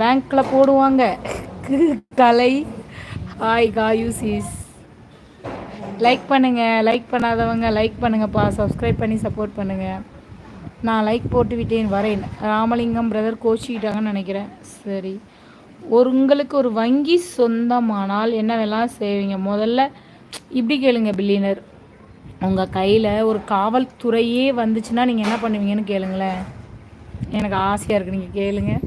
பேங்க்கில் போடுவாங்க. கலை. ஹாய் காயூசிஸ் லைக் பண்ணுங்கள் லைக் பண்ணாதவங்க லைக் பண்ணுங்கப்பா. சப்ஸ்கிரைப் பண்ணி சப்போர்ட் பண்ணுங்கள் நான் லைக் போட்டு விட்டேன் வரேன். ராமலிங்கம் பிரதர் கோச்சிக்கிட்டாங்கன்னு நினைக்கிறேன். சரி. ஒரு உங்களுக்கு ஒரு வங்கி சொந்தமானால் என்னவெல்லாம் செய்வீங்க? முதல்ல இப்படி கேளுங்க பில்லியனர் உங்கள் கையில் ஒரு காவல்துறையே வந்துச்சுன்னா நீங்கள் என்ன பண்ணுவீங்கன்னு கேளுங்களேன். எனக்கு ஆசையாக இருக்குது நீங்கள் கேளுங்கள்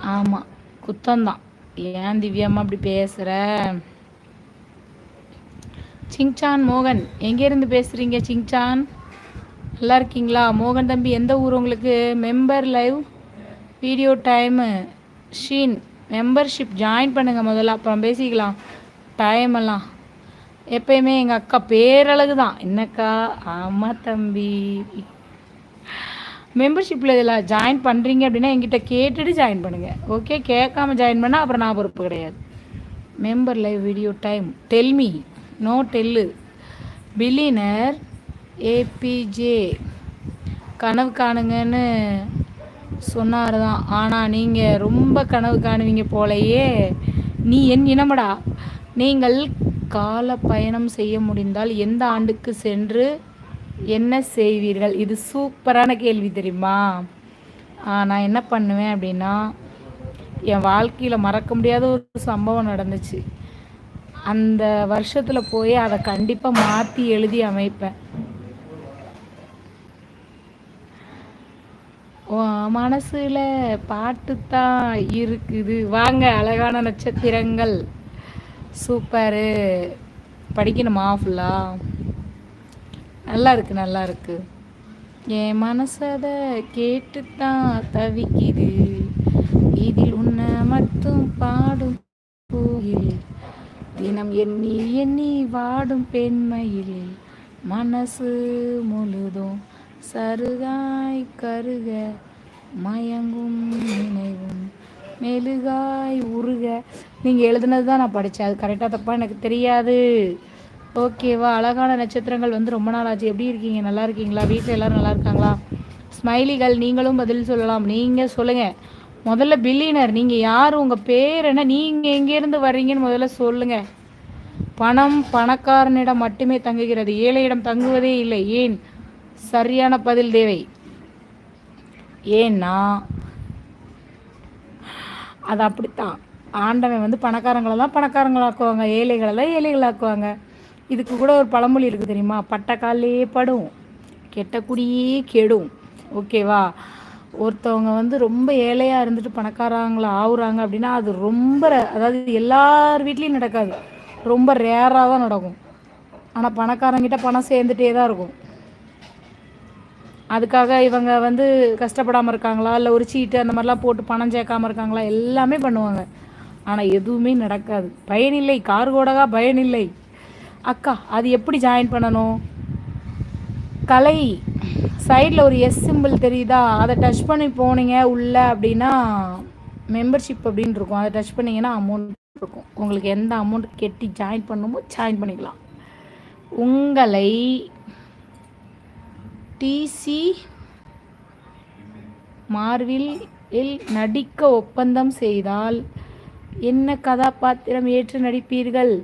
ஆமாம் குத்தம்தான். ஏன் திவ்யாம்மா அப்படி பேசுகிற சிங்சான் மோகன் எங்கேருந்து பேசுகிறீங்க சிங்சான்? நல்லா இருக்கீங்களா? மோகன் தம்பி எந்த ஊர் உங்களுக்கு? மெம்பர் லைவ் வீடியோ டைமு ஷீன் மெம்பர்ஷிப் ஜாயின் பண்ணுங்கள் முதல்ல அப்புறம் பேசிக்கலாம். டைம் எல்லாம். எப்பயுமே எங்கள் அக்கா பேரழகு தான் என்னக்கா? ஆமாம் தம்பி. மெம்பர்ஷிப்பில் இதில் ஜாயின் பண்ணுறீங்க அப்படின்னா எங்கிட்ட கேட்டுட்டு ஜாயின் பண்ணுங்கள் ஓகே கேட்காம ஜாயின் பண்ணால் அப்புறம் நான் பொறுப்பு கிடையாது. Member live video time tell me no tell billionaire APJ கனவு காணுங்கன்னு சொன்னார் தான். ஆனால் நீங்கள் ரொம்ப கனவு காணுவீங்க போலையே. நீ என் இனமடா. நீங்கள் கால பயணம் செய்ய முடிந்தால் எந்த ஆண்டுக்கு சென்று என்ன செய்வீர்கள்? இது சூப்பரான கேள்வி தெரியுமா? நான் என்ன பண்ணுவேன் அப்படின்னா என் வாழ்க்கையில் மறக்க முடியாத ஒரு சம்பவம் நடந்துச்சு. அந்த வருஷத்தில் போய் அதை கண்டிப்பாக மாற்றி எழுதி அமைப்பேன். மனசில் பாட்டு தான் இருக்குது. வாங்க அழகான நட்சத்திரங்கள். சூப்பரு. படிக்கணுமா ஃபுல்லாக நல்லா இருக்கு நல்லா இருக்கு என் மனசதை கேட்டுத்தான் தவிக்குது. இதில் உன்னை மட்டும் பாடும் கோயில் தினம் எண்ணி எண்ணி வாடும் பெண்மையில். மனசு முழுதும் சருகாய் கருக மயங்கும் நினைவும் மெழுகாய் உருக. நீங்கள் எழுதுனது தான் நான் படித்தேன் அது கரெக்டாக தப்பாக எனக்கு தெரியாது. ஓகேவா அழகான நட்சத்திரங்கள் வந்து ரொம்ப நாள் ஆச்சு எப்படி இருக்கீங்க? நல்லா இருக்கீங்களா? வீட்டில் எல்லோரும் நல்லா இருக்காங்களா? ஸ்மைலிகள் நீங்களும் பதில் சொல்லலாம். நீங்கள் சொல்லுங்கள் முதல்ல பில்லினர் நீங்கள் யார்? உங்கள் பேர் என்ன? நீங்கள் எங்கேருந்து வர்றீங்கன்னு முதல்ல சொல்லுங்கள் பணம் பணக்காரனிடம் மட்டுமே தங்குகிறது. ஏழையிடம் தங்குவதே இல்லை. ஏன்? சரியான பதில் தேவை. ஏன்னா அது அப்படித்தான். ஆண்டவன் வந்து பணக்காரங்களெல்லாம் பணக்காரங்களாக்குவாங்க. ஏழைகளெல்லாம் ஏழைகளாக்குவாங்க. இதுக்கு கூட ஒரு பழமொழி இருக்குது தெரியுமா? பட்ட படும் கெட்ட குடியே கெடும். ஓகேவா ஒருத்தவங்க வந்து ரொம்ப ஏழையாக இருந்துட்டு பணக்காரங்களா ஆகுறாங்க அப்படின்னா அது ரொம்ப அதாவது எல்லார் வீட்லேயும் நடக்காது. ரொம்ப ரேராக தான் நடக்கும். ஆனால் பணக்காரங்கிட்ட பணம் சேர்ந்துட்டே தான் இருக்கும். அதுக்காக இவங்க வந்து கஷ்டப்படாமல் இருக்காங்களா? இல்லை ஒரு சீட்டு அந்த மாதிரிலாம் போட்டு பணம் சேர்க்காமல் இருக்காங்களா? எல்லாமே பண்ணுவாங்க. ஆனால் எதுவுமே நடக்காது. பயனில்லை. கார்கோடகா பயனில்லை. அக்கா அது எப்படி ஜாயின் பண்ணணும்? கலை சைடில் ஒரு எஸ் சிம்பிள் தெரியுதா? அதை டச் பண்ணி போனீங்க உள்ளே அப்படின்னா மெம்பர்ஷிப் அப்படின்னு இருக்கும். அதை டச் பண்ணிங்கன்னா அமௌண்ட் இருக்கும். உங்களுக்கு எந்த அமௌண்ட் கெட்டி ஜாயின் பண்ணணுமோ ஜாயின் பண்ணிக்கலாம். உங்களை டிசி மார்வில் இல் நடிக்க ஒப்பந்தம் செய்தால் என்ன கதாபாத்திரம் ஏற்று நடிப்பீர்கள்?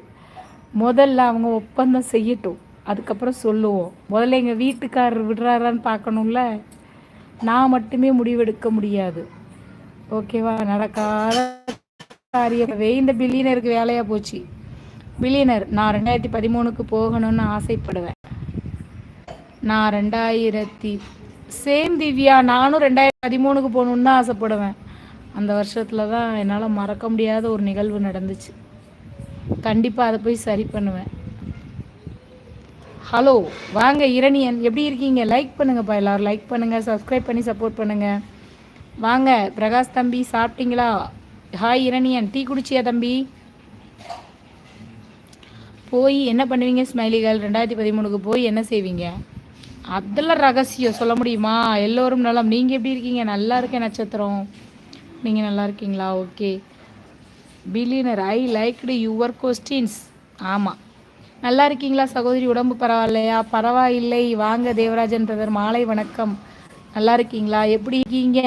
முதல்ல அவங்க ஒப்பந்தம் செய்யட்டும். அதுக்கப்புறம் சொல்லுவோம். முதல்ல எங்கள் வீட்டுக்காரர் விடுறாரான்னு பார்க்கணும்ல? நான் மட்டுமே முடிவெடுக்க முடியாது. ஓகேவா? நடக்காத காரியமே. இந்த பில்லியனருக்கு வேலையாக போச்சு. பில்லியனர் நான் ரெண்டாயிரத்தி பதிமூணுக்கு போகணும்னு ஆசைப்படுவேன். நான் ரெண்டாயிரத்தி சேம் திவ்யா நானும் ரெண்டாயிரத்தி பதிமூணுக்கு போகணுன்னு தான் ஆசைப்படுவேன். அந்த வருஷத்தில் தான் என்னால் மறக்க முடியாத ஒரு நிகழ்வு நடந்துச்சு. கண்டிப்பாக அதை போய் சரி பண்ணுவேன். ஹலோ வாங்க இரணியன் எப்படி இருக்கீங்க? லைக் பண்ணுங்கப்பா எல்லோரும் லைக் பண்ணுங்கள் சப்ஸ்கிரைப் பண்ணி சப்போர்ட் பண்ணுங்கள் வாங்க பிரகாஷ் தம்பி சாப்பிட்டீங்களா? ஹாய் இரணியன் டீ குடிச்சியா தம்பி? போய் என்ன பண்ணுவீங்க ஸ்மைலிகள்? ரெண்டாயிரத்தி பதிமூணுக்கு போய் என்ன செய்வீங்க? அதெல்லாம் ரகசியம் சொல்ல முடியுமா? எல்லோரும் நலம். நீங்கள் எப்படி இருக்கீங்க? நல்லா இருக்கேன் நட்சத்திரம். நீங்கள் நல்லா இருக்கீங்களா? Okay billionaire I liked your questions ஆமாம் நல்லா இருக்கீங்களா சகோதரி? உடம்பு பரவாயில்லையா? பரவாயில்லை. வாங்க தேவராஜன் பிரதர் மாலை வணக்கம். நல்லா இருக்கீங்களா? எப்படி இருக்கீங்க?